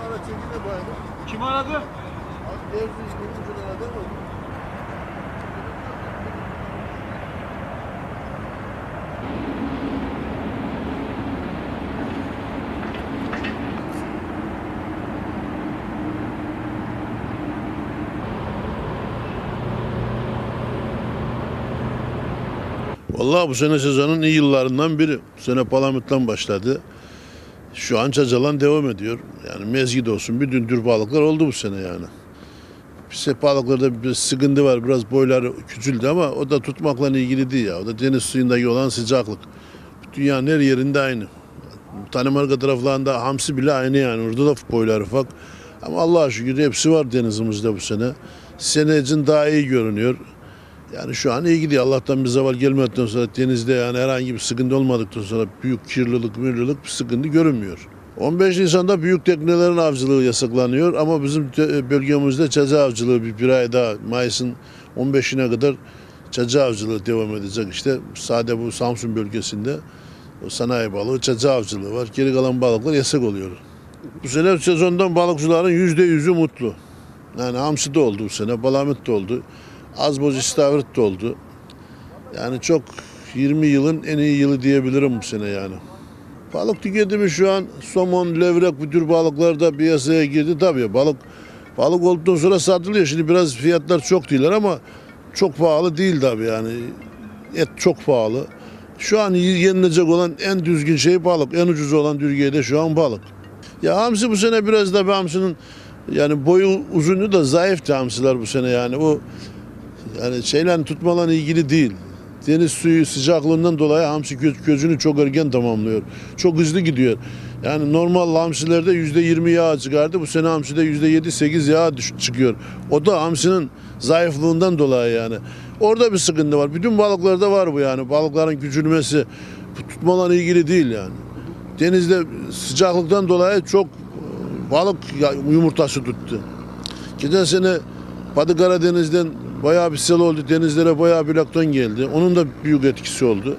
ara çekine baydı. Kim aradı? Abi devri İzmir'in aradı mı? Vallahi bu sene sezonun iyi yıllarından biri. Bu sene Palamut'tan başladı. Şu an Çacalan devam ediyor. Yani mezgit olsun bütün tür balıklar oldu bu sene yani. Bize balıklarda bir sıkıntı var. Biraz boyları küçüldü ama o da tutmakla ilgili değil ya. O da deniz suyundaki olan sıcaklık. Dünyanın her yerinde aynı. Danimarka taraflarında hamsi bile aynı yani. Orada da boylar ufak. Ama Allah'a şükür hepsi var denizimizde bu sene. Sene için daha iyi görünüyor. Yani şu an iyi gidiyor. Allah'tan bir zeval gelmedikten sonra denizde yani herhangi bir sıkıntı olmadıktan sonra büyük kirlilik, mürlülük bir sıkıntı görünmüyor. 15 Nisan'da büyük teknelerin avcılığı yasaklanıyor ama bizim bölgemizde çaca avcılığı bir, bir ay daha Mayıs'ın 15'ine kadar çaca avcılığı devam edecek. İşte sade bu Samsun bölgesinde sanayi balığı, çaca avcılığı var. Geri kalan balıklar yasak oluyor. Bu sene sezondan balıkçıların yüzde yüzü mutlu. Yani hamsi de oldu bu sene, balamut da oldu. Az boz istavrit de oldu. Yani çok 20 yılın en iyi yılı diyebilirim bu sene yani. Balık tüketimi şu an somon, levrek bu tür balıklar da piyasaya girdi tabii. Balık balık olduktan sonra satılıyor. Şimdi biraz fiyatlar çok değiller ama çok pahalı değil tabii yani. Et çok pahalı. Şu an yenilecek olan en düzgün şey balık. En ucuz olan Türkiye'de şu an balık. Ya hamsi bu sene biraz da hamsinin yani boyu uzunluğu da zayıftı hamsiler bu sene yani. O yani şeyle tutmalarla ilgili değil. Deniz suyu sıcaklığından dolayı hamsi gö- gözünü çok erken tamamlıyor. Çok hızlı gidiyor. Yani normal hamsilerde yüzde yirmi yağ çıkardı. Bu sene hamside yüzde yedi sekiz yağ çıkıyor. O da hamsinin zayıflığından dolayı yani. Orada bir sıkıntı var. Bütün balıklarda var bu yani. Balıkların küçülmesi bu tutmalarla ilgili değil yani. Denizde sıcaklıktan dolayı çok e, balık ya- yumurtası tuttu. Geçen sene Batı Karadeniz'den bayağı bir sel oldu. Denizlere bayağı bir lakton geldi. Onun da büyük etkisi oldu.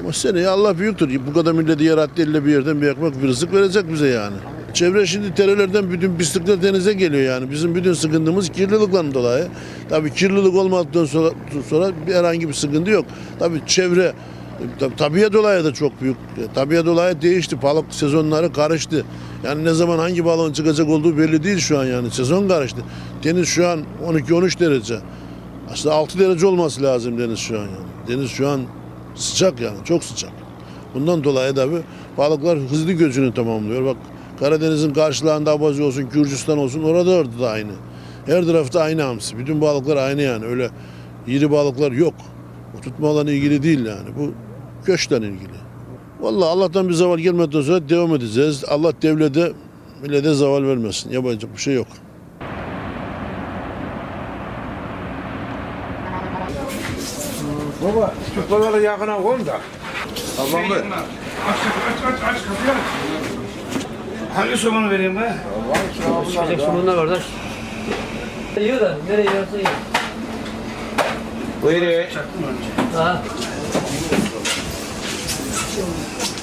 Ama seneye Allah büyüktür. Bu kadar milleti yarattı elle bir yerden bir ekmek bir rızık verecek bize yani. Çevre şimdi terelerden bütün pislikler denize geliyor yani. Bizim bütün sıkıntımız kirlilikten dolayı. Tabii kirlilik olmadıktan sonra, sonra herhangi bir sıkıntı yok. Tabii çevre Tab- Tabiye dolayı da çok büyük. Tabiye dolayı değişti. Balık sezonları karıştı. Yani ne zaman hangi balığın çıkacak olduğu belli değil şu an yani. Sezon karıştı. Deniz şu an 12-13 derece. Aslında 6 derece olması lazım deniz şu an yani. Deniz şu an sıcak yani. Çok sıcak. Bundan dolayı da bir balıklar hızlı gözünü tamamlıyor. Bak Karadeniz'in karşılarında Abazi olsun, Gürcistan olsun orada orada da aynı. Her tarafta aynı hamsi. Bütün balıklar aynı yani. Öyle iri balıklar yok. Bu tutmalarla ilgili değil yani. Bu göçle ilgili. Vallahi Allah'tan bir zaval gelmeden sonra devam edeceğiz. Allah devlete, millete zaval vermesin. Yapacak bir şey yok. Baba şu balığı yakına koyun da. Tamam mı? Aç aç aç aç kapıyı aç. Hangi somunu vereyim ben? Çıkacak sonunda kardeş. Yiyor da nereye yiyorsa yiyor. Buyurun. Çaktım önce. Aha. filme.